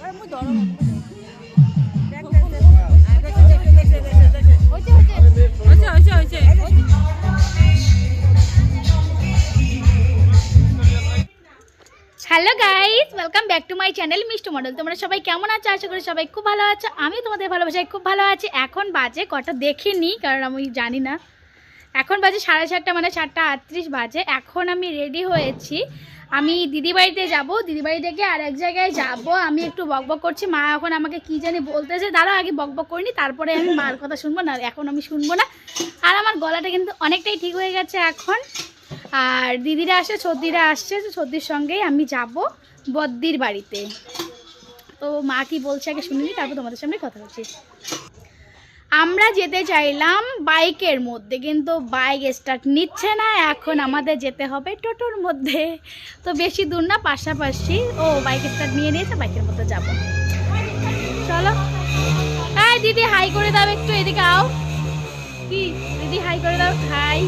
Hello guys welcome back to my channel মিষ্টি model তোমরা সবাই কেমন আছো? আশা করি সবাই খুব ভালো আছো। আমি তোমাদের ভালোবাসায় খুব ভালো আছি। এখন বাজে কটা? দেখিনি, কারণ আমি জানি না। এখন বাজে সাড়ে চারটা মানে চারটা আটত্রিশ বাজে। এখন আমি রেডি হয়েছি। আমি দিদি বাড়িতে যাব দিদি বাড়ি থেকে আর এক জায়গায় যাব। আমি একটু বকবক করছি। মা এখন আমাকে কি জানি বলতেছে দাঁড়া আগে বকবক করিনি, তারপরে আমি মার কথা শুনব, না, এখন আমি শুনব না। আর আমার গলাটা কিন্তু অনেকটাই ঠিক হয়ে গেছে এখন। আর দিদিরা আসে, সর্দিরা আসছে, তো সর্দির সঙ্গেই আমি যাব বদ্দির বাড়িতে। তো মা কি বলছে আগে শুনিনি তারপর তোমাদের সামনে কথা বলছি। আমরা যেতে চাইলাম বাইকের মধ্যে, কিন্তু বাইক স্টার্ট নিচ্ছে না, এখন আমাদের যেতে হবে টোটোর মধ্যে। তো বেশি দূর না, পাশাপাশি, ও বাইক স্টার্ট নিয়ে নিয়েছে, বাইকের মধ্যে যাব। চলো। হ্যাঁ দিদি হাই করে দাও একটু, এদিকে আও। কি? দিদি হাই করে দাও হাই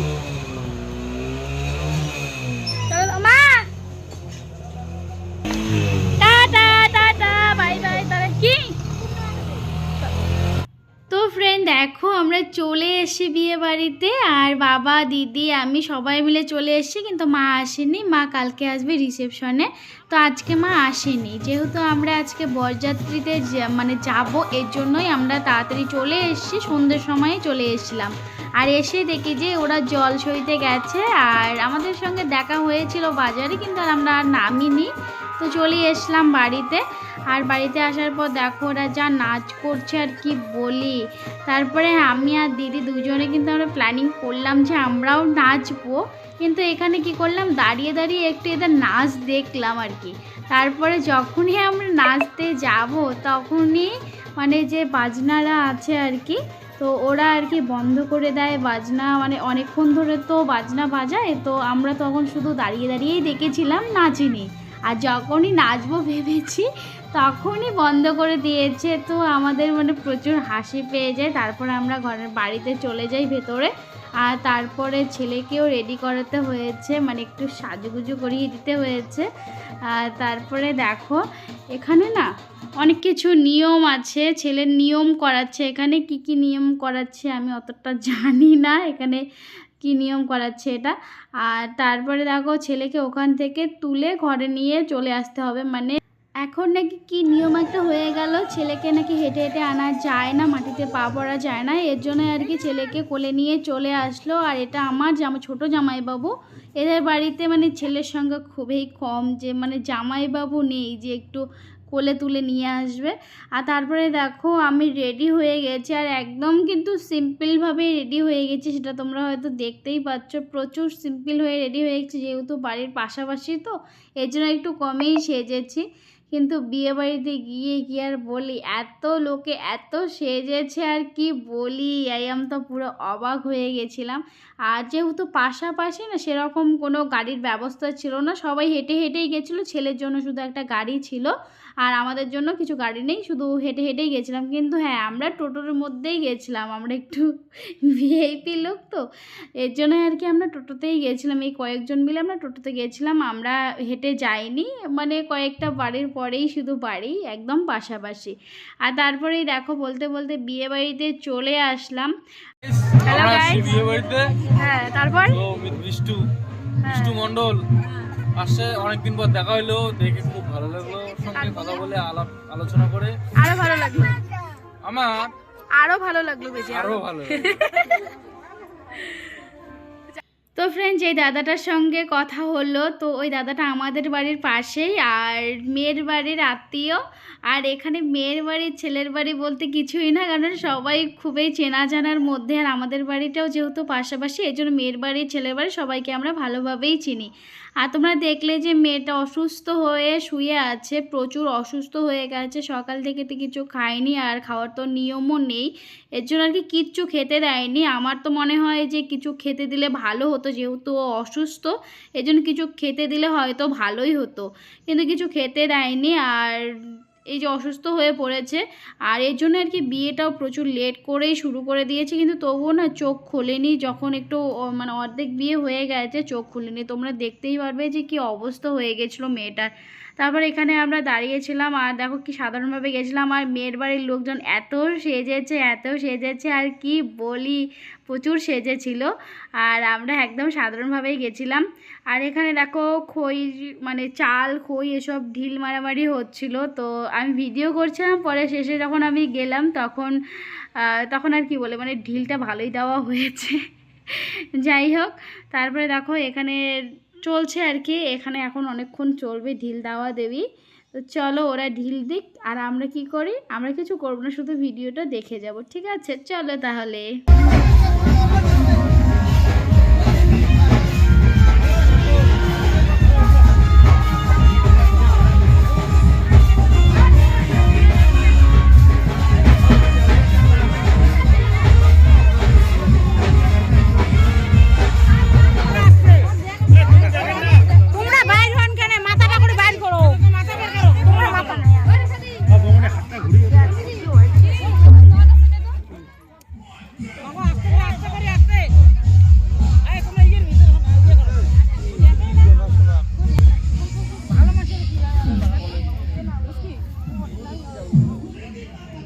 দেখো, আমরা চলে এসেছি বিয়ে বাড়িতে আর বাবা, দিদি, আমি সবাই মিলে চলে এসেছি, কিন্তু মা আসেনি। মা কালকে আসবে রিসেপশনে। তো আজকে মা আসেনি। যেহেতু আমরা আজকে বরযাত্রীতে মানে যাব, এর জন্যই আমরা তাড়াতাড়ি চলে এসেছি, সন্ধ্যের সময়ে চলে এসেছিলাম। আর এসে দেখি যে ওরা জল সইতে গেছে আর আমাদের সঙ্গে দেখা হয়েছিল বাজারে, কিন্তু আমরা আর নামিনি। তো চলে এসলাম বাড়িতে। আর বাড়িতে আসার পর দেখো ওরা যা নাচ করছে আর কি বলি। তারপরে আমি আর দিদি দুজনে কিন্তু আমরা প্ল্যানিং করলাম যে আমরাও নাচবো। কিন্তু এখানে কি করলাম? দাঁড়িয়ে দাঁড়িয়ে একটু এদের নাচ দেখলাম আর কি। তারপরে যখনই আমরা নাচতে যাব, তখনই মানে যে বাজনারা আছে আর কি, তো ওরা আর কি বন্ধ করে দেয় বাজনা। মানে অনেকক্ষণ ধরে তো বাজনা বাজায়, তো আমরা তখন শুধু দাঁড়িয়ে দাঁড়িয়েই দেখেছিলাম নাচিনি। আর যখনই নাচবো ভেবেছি তখনই বন্ধ করে দিয়েছে। তো আমাদের মানে প্রচুর হাসি পেয়ে যায়। তারপর আমরা ঘরের বাড়িতে চলে যাই ভেতরে। আর তারপরে ছেলেকেও রেডি করাতে হয়েছে। মানে একটু সাজুগুজু করিয়ে দিতে হয়েছে। আর তারপরে দেখো, এখানে না অনেক কিছু নিয়ম আছে। ছেলের নিয়ম করাচ্ছে। এখানে কি কি নিয়ম করাচ্ছে আমি অতটা জানি না। এখানে কি নিয়ম করাচ্ছে এটা। আর তারপরে দেখো, ছেলেকে ওখান থেকে তুলে ঘরে নিয়ে চলে আসতে হবে। মানে এখন নাকি কি নিয়ম একটা হয়ে গেল? ছেলেকে নাকি হেঁটে হেঁটে আনা যায় না, মাটিতে পা পড়া যায় না। এর জন্য আর কি ছেলেকে কোলে নিয়ে চলে আসলো। আর এটা আমার জামা, ছোটো জামাইবাবু। এদের বাড়িতে মানে ছেলের সঙ্গে খুবই কম যে মানে জামাইবাবু নেই যে একটু কোলে তুলে নিয়ে আসবে। আর তারপরে দেখো, আমি রেডি হয়ে গেছি। আর একদম কিন্তু সিম্পলভাবে রেডি হয়ে গেছি, সেটা তোমরা হয়তো দেখতেই পাচ্ছ। প্রচুর সিম্পল হয়ে রেডি হয়ে গেছি, যেহেতু বাড়ির পাশাপাশি তো, এর জন্য একটু কমেই সেজেছি। কিন্তু বিয়েবাড়িতে গিয়ে কি আর বলি? এত লোকে এত সেজেছে আর কি বলি? এই আম তো পুরো অবাক হয়ে গেছিলাম। আর যেহেতু পাশাপাশি না সেরকম কোনো গাড়ির ব্যবস্থা ছিল না, সবাই হেঁটে হেঁটেই গেছিল। ছেলের জন্য শুধু একটা গাড়ি ছিল। আর আমাদের জন্য কিছু গাড়ি নেই শুধু হেঁটে হেঁটেই গেছিলাম। কিন্তু হ্যাঁ আমরা টোটোর মধ্যেই গেছিলাম আমরা একটু ভিআইপি লোক তো এর জন্য আর কি আমরা টোটোতেই গেছিলাম। এই কয়েকজন মিলে আমরা টোটোতে গেছিলাম আমরা হেঁটে যাইনি মানে কয়েকটা বাড়ির পরেই শুধু বাড়ি একদম পাশাপাশি। আর তারপরেই দেখো বলতে বলতে বিয়ে বাড়িতে চলে আসলাম। বিয়ে বাড়িতে। হ্যাঁ তারপর? বিষ্টু বিষ্টু মন্ডল আসছে অনেকদিন পর দেখা হইল দেখে খুব ভালো লাগল সঙ্গে কথা বলে আলাপ আলোচনা করে। আরও ভালো লাগল? আমার? আরও ভালো লাগল বেশি আরও? ভালো তো ফ্রেন্ডস এই দাদাটার সঙ্গে কথা হলো তো ওই দাদাটা আমাদের বাড়ির পাশেই আর মেয়ের বাড়ির আত্মীয় আর এখানে মেয়ের বাড়ি ছেলের বাড়ি বলতে কিছুই না কারণ সবাই খুবই চেনা জানার মধ্যে আর আমাদের বাড়িটাও যেহেতু পাশাপাশি এই জন্য মেয়ের বাড়ি ছেলের বাড়ি সবাইকে আমরা ভালোভাবেই চিনি। আর তোমরা দেখলে যে মেয়েটা অসুস্থ হয়ে শুয়ে আছে, প্রচুর অসুস্থ হয়ে গেছে, সকাল থেকে তো কিছু খায়নি আর খাওয়ার তো নিয়মও নেই। এর জন্য আর কি কিচ্ছু খেতে দেয়নি। আমার তো মনে হয় যে কিছু খেতে দিলে ভালো হতো, যেহেতু ও অসুস্থ এজন্য জন্য কিছু খেতে দিলে হয়তো ভালোই হতো। কিন্তু কিছু খেতে দেয়নি আর এই যে অসুস্থ হয়ে পড়েছে, আর এর জন্য আর কি বিয়েটাও প্রচুর লেট করেই শুরু করে দিয়েছে, কিন্তু তবুও না চোখ খোলেনি, যখন একটু মানে অর্ধেক বিয়ে হয়ে গেছে, চোখ খুলেনি। তোমরা দেখতেই পারবে যে কি অবস্থা হয়ে গেছিল মেয়েটার। তারপর এখানে আমরা দাঁড়িয়েছিলাম আর দেখো কি সাধারণভাবে গেছিলাম আর মেয়ের বাড়ির লোকজন এত সেজেছে এত সেজেছে আর কি বলি প্রচুর সেজেছিল। আর আমরা একদম সাধারণভাবেই গেছিলাম। আর এখানে দেখো খই মানে চাল, খই এসব ঢিল মারামারি হচ্ছিল। তো আমি ভিডিও করছিলাম, পরে শেষে যখন আমি গেলাম তখন তখন আর কি বলে মানে ঢিলটা ভালোই দেওয়া হয়েছে। যাই হোক, তারপরে দেখো এখানে চলছে আর কি। এখানে এখন অনেকক্ষণ চলবে ঢিল দেওয়া দেবী। তো চলো ওরা ঢিল দিক আর আমরা কি করি? আমরা কিছু করব না, শুধু ভিডিওটা দেখে যাব। ঠিক আছে? চলো তাহলে।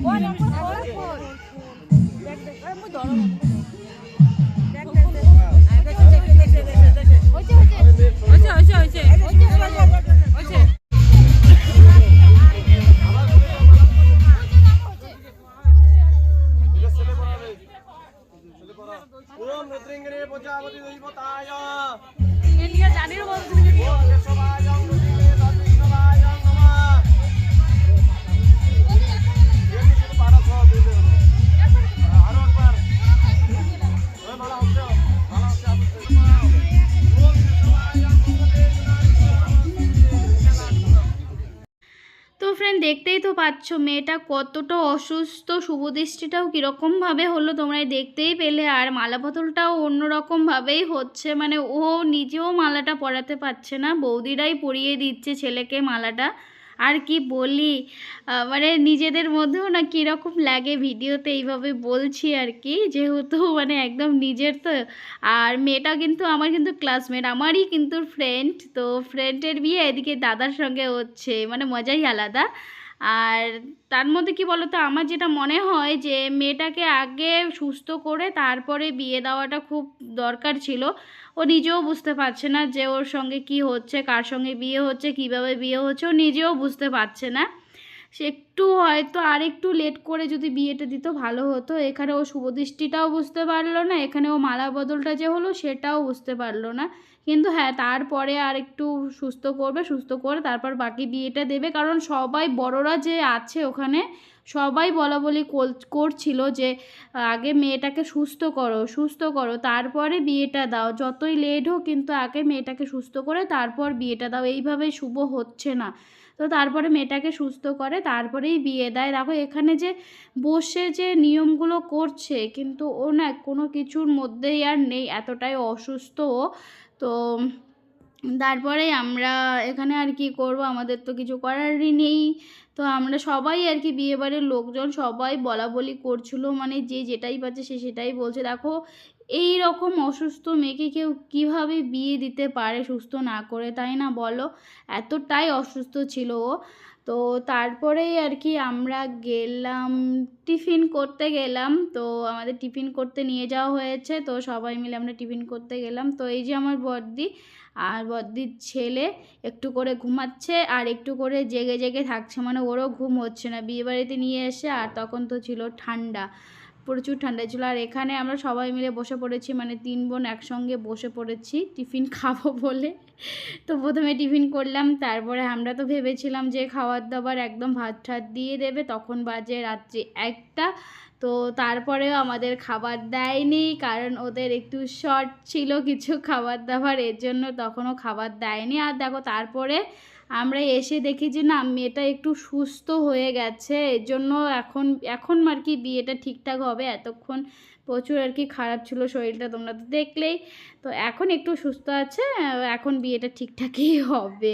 ও নম্বর ফোর ফোর দেখ দেখ মুই ধরো পাচ্ছ? মেয়েটা কতটা অসুস্থ? শুভদৃষ্টিটাও কীরকমভাবে হলো? তোমরা দেখতেই পেলে। আর মালা বদলটাও অন্যরকমভাবেই হচ্ছে। মানে ও নিজেও মালাটা পরাতে পারছে না। বৌদিরাই পরিয়ে দিচ্ছে ছেলেকে মালাটা। আর কি বলি? মানে নিজেদের মধ্যেও না কীরকম লাগে ভিডিওতে এইভাবে বলছি আর কি। যেহেতু মানে একদম নিজের তো। আর মেয়েটা কিন্তু আমার কিন্তু ক্লাসমেট আমারই কিন্তু ফ্রেন্ড তো ফ্রেন্ডের বিয়ে এদিকে দাদার সঙ্গে হচ্ছে। মানে মজাই আলাদা। আর তার মধ্যে কি বলতো, আমার যেটা মনে হয় যে মেয়েটাকে আগে সুস্থ করে তারপরে বিয়ে দেওয়াটা খুব দরকার ছিল। ও নিজেও বুঝতে পারছে না যে ওর সঙ্গে কি হচ্ছে, কার সঙ্গে বিয়ে হচ্ছে, কীভাবে বিয়ে হচ্ছে, ও নিজেও বুঝতে পারছে না। সে একটু হয়তো আর একটু লেট করে যদি বিয়েটা দিত, ভালো হতো। এখানে ও শুভদৃষ্টিটাও বুঝতে পারল না। এখানে ও মালা বদলটা যে হলো, সেটাও বুঝতে পারল না। কিন্তু হ্যাঁ তারপরে আর একটু সুস্থ করবে, সুস্থ করে তারপর বাকি বিয়েটা দেবে। কারণ সবাই বড়রা যে আছে ওখানে, সবাই বলা বলি করছিল যে, আগে মেয়েটাকে সুস্থ করো সুস্থ করো, তারপরে বিয়েটা দাও। যতই লেট হোক, কিন্তু আগে মেয়েটাকে সুস্থ করে তারপর বিয়েটা দাও। এইভাবে শুভ হচ্ছে না। তো তারপরে মেয়েটাকে সুস্থ করে, তারপরেই বিয়ে দেয়। দেখো, এখানে যে বসে যে নিয়মগুলো করছে, কিন্তু ও না কোনো কিছুর মধ্যেই আর নেই, এতটাই অসুস্থ। ও তো তারপরে আমরা এখানে আর কি করব, আমাদের তো কিছু করারই নেই। তো আমরা সবাই আর কি বিয়েবাড়ির লোকজন সবাই বলা বলি করছিল মানে যে যেটাই পাচ্ছে সে সেটাই বলছে। দেখো এই রকম অসুস্থ মেয়েকে কেউ কীভাবে বিয়ে দিতে পারে সুস্থ না করে? তাই না বলো? এতটাই অসুস্থ ছিল ও। তো তারপরেই আর কি আমরা গেলাম, টিফিন করতে গেলাম। তো আমাদের টিফিন করতে নিয়ে যাওয়া হয়েছে। তো সবাই মিলে আমরা টিফিন করতে গেলাম। তো এই যে আমার বদ্দি আর বদ্দির ছেলে একটু করে ঘুমাচ্ছে আর একটু করে জেগে জেগে থাকছে। মানে ওরও ঘুম হচ্ছে না। বিয়েবাড়িতে নিয়ে এসে আর তখন তো ছিল ঠান্ডা। প্রচুর ঠান্ডা ছিল। আর এখানে আমরা সবাই মিলে বসে পড়েছি মানে তিন বোন একসঙ্গে বসে পড়েছি, টিফিন খাব বলে। তো প্রথমে টিফিন করলাম, তারপরে আমরা তো ভেবেছিলাম যে খাবার দাবার একদম ভাত ঠাত দিয়ে দেবে, তখন বাজে রাত্রি একটা। তো তারপরেও আমাদের খাবার দেয়নি, কারণ ওদের একটু শর্ট ছিল কিছু খাবার দাবার এর জন্য তখনও খাবার দেয়নি। আর দেখো, তারপরে আমরা এসে দেখি যে না, মেয়েটা একটু সুস্থ হয়ে গেছে। এর জন্য এখন এখন আর কি বিয়েটা ঠিকঠাক হবে। এতক্ষণ প্রচুর আর কি খারাপ ছিল শরীরটা তোমরা তো দেখলেই। তো এখন একটু সুস্থ আছে, এখন বিয়েটা ঠিকঠাকই হবে।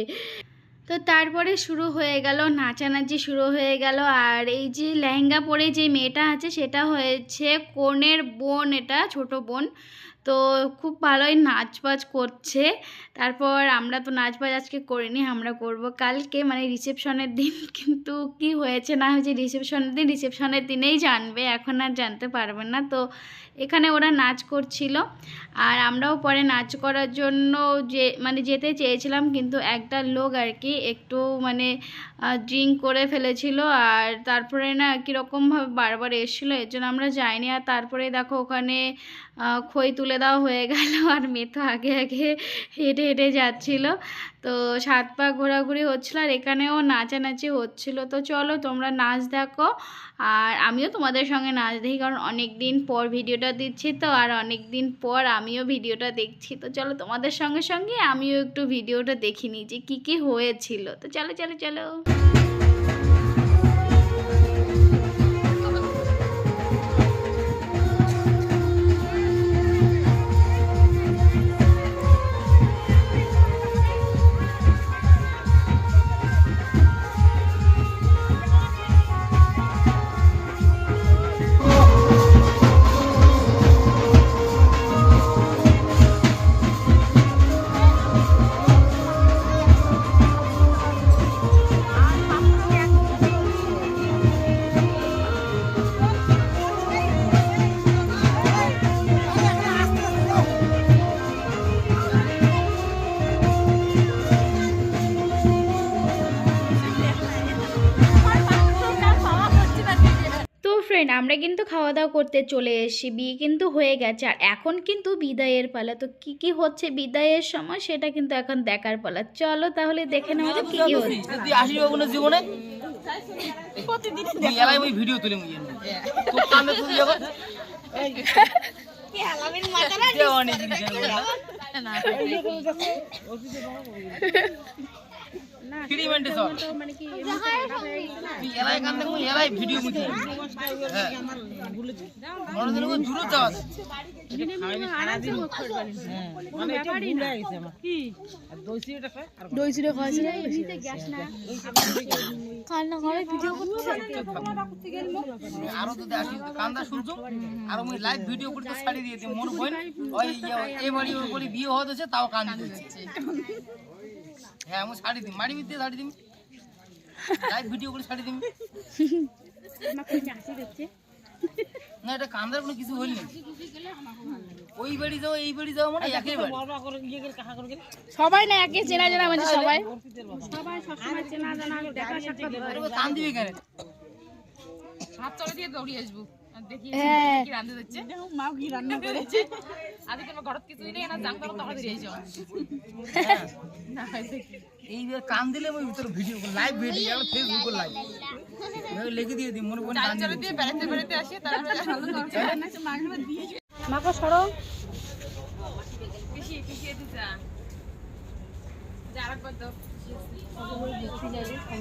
তো তারপরে শুরু হয়ে গেল, নাচানাচি শুরু হয়ে গেল। আর এই যে লেহেঙ্গা পরে যে মেয়েটা আছে, সেটা হয়েছে কনের বোন এটা, ছোট বোন। তো খুব ভালোই নাচ বাজ করছে। তারপর আমরা তো নাচ বাজ আজকে করিনি, আমরা করব কালকে। মানে রিসেপশনের দিন কিন্তু কি হয়েছে না হয়েছে রিসেপশনের দিন রিসেপশনের দিনেই জানবে, এখন আর জানতে পারবেন না। তো এখানে ওরা নাচ করছিল। আর আমরাও পরে নাচ করার জন্য যে মানে যেতে চেয়েছিলাম, কিন্তু একটা লোক আর কি একটু মানে ড্রিঙ্ক করে ফেলেছিল। আর তারপরে না কীরকমভাবে বারবার এসেছিল, এর জন্য আমরা যাইনি। আর তারপরে দেখো ওখানে খই তুলে দেওয়া হয়ে গেল। আর মেয়ে তো আগে আগে হেঁটে হেঁটে যাচ্ছিল। তো সাত পা ঘোরাঘুরি হচ্ছিল আর এখানেও নাচানাচি হচ্ছিল। তো চলো তোমরা নাচ দেখো আর আমিও তোমাদের সঙ্গে নাচ দেখি কারণ অনেক দিন পর ভিডিওটা দিচ্ছি তো আর অনেক দিন পর আমিও ভিডিওটা দেখছি। তো চলো তোমাদের সঙ্গে সঙ্গে আমিও একটু ভিডিওটা দেখি নিই যে কী কী হয়েছিল। তো চলো চলো চলো। আমরা কিন্তু খাওয়া দাওয়া করতে চলে এসেছি বিয়ে কিন্তু হয়ে গেছে। আর এখন কিন্তু বিদায়ের পালা। তো কি কি হচ্ছে বিদায়ের সময় সেটা কিন্তু এখন দেখার পালা। চলো তাহলে দেখে নেওয়া যাক কি কি হচ্ছে। এলাই ভিডিও আছে। আরও যদি আসি কান্দা শুনছো? আর মুই লাইভ ভিডিও করতে ছাড়ি দিয়ে দিই মোর বোন ওই ইয়ে- এই বাড়ি ওই বাড়ি বিয়ে হতেছে তাও কান্দি দিচ্ছে হ্যাঁ আমি ছাড়ি দিই মারি মিথ্যে ছাড়ি দিই লাইভ ভিডিও করে ছাড়ি দিই না এটা কান্দার কোনো কিছু ওই বাড়ি যাও এই বাড়ি যাও মানে একই বাড়ি। সবাই না একে চেনা জানা মানে সবাই। আরে ও কান দিবে কেন? হাত চলে দিয়ে দৌড়ি আসব। দেখি হ্যাঁ। কি রান্না দিচ্ছে মা কি রান্না করেছে। আদি তোমার ঘরত কিছুই নেই না জানতাম তখন দিয়ে যাও না দেখি এই যে কান দিলে আমি ভিতরে ভিডিও লাইভ ভিডিও এখন ফেসবুক লাইভ লিখে দিয়ে দিই মনে বোন কান দিয়ে বেড়াতে বেড়াতে আসি তারপরে মাকে সরো। পিছিয়ে পিছিয়ে দিছা যারা কত চাবি শুধু আপনার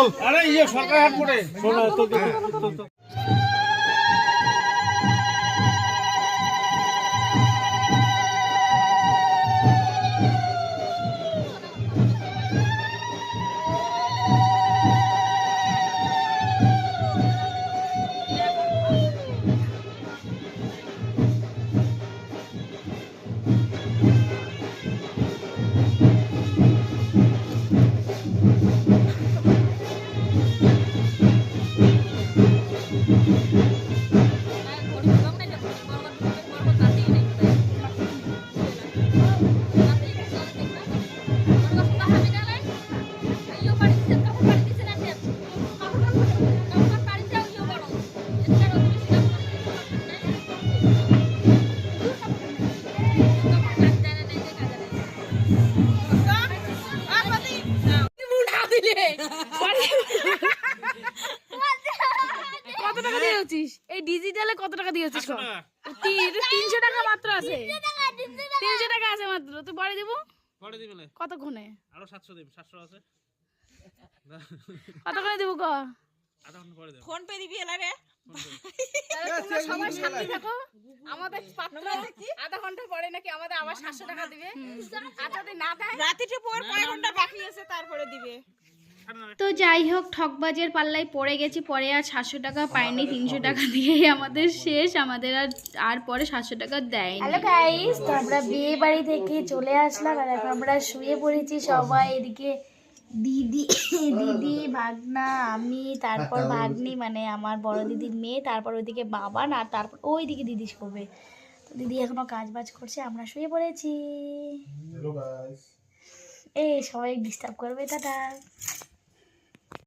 চল আরে ইয়ে সরকার হাট পড়ে। কত টাকা দিয়ে হচ্ছিস? এই ডিজিটালে কত টাকা দিয়ে হচ্ছিস তিনশো টাকা মাত্র আছে। তিনশো টাকা আছে মাত্র। তুই পরে দেবো? কতক্ষণে? আরও সাতশো দেব সাতশো আছে। কতক্ষণে দেবো ক? ফোন পে দিবি এলারে সবাই সাথে থাকো। আমাদের আধা ঘণ্টা পরে নাকি আমাদের আবার সাতশো টাকা দিবে? আর যদি না দেয়? রাতিটা পর কয়েক ঘণ্টা বাকি আছে তারপরে দিবে। তো যাই হোক ঠকবাজের পাল্লায় পড়ে গেছি পরে আর সাতশো টাকা পাইনি তিনশো টাকা দিয়েই আমাদের শেষ আমাদের আর আর পরে সাতশো টাকা দেয় হ্যালো গাইস তো আমরা বিয়ে বাড়ি থেকে চলে আসলাম আর এখন আমরা শুয়ে পড়েছি সবাই এদিকে। দিদি দিদি ভাগনা আমি তারপর ভাগ্নি মানে আমার বড় দিদির মেয়ে তারপর ওইদিকে বাবা না তারপর ওইদিকে দিদি শোবে তো দিদি এখনও কাজ বাজ করছে আমরা শুয়ে পড়েছি। এই সবাই ডিস্টার্ব করবে টাটা।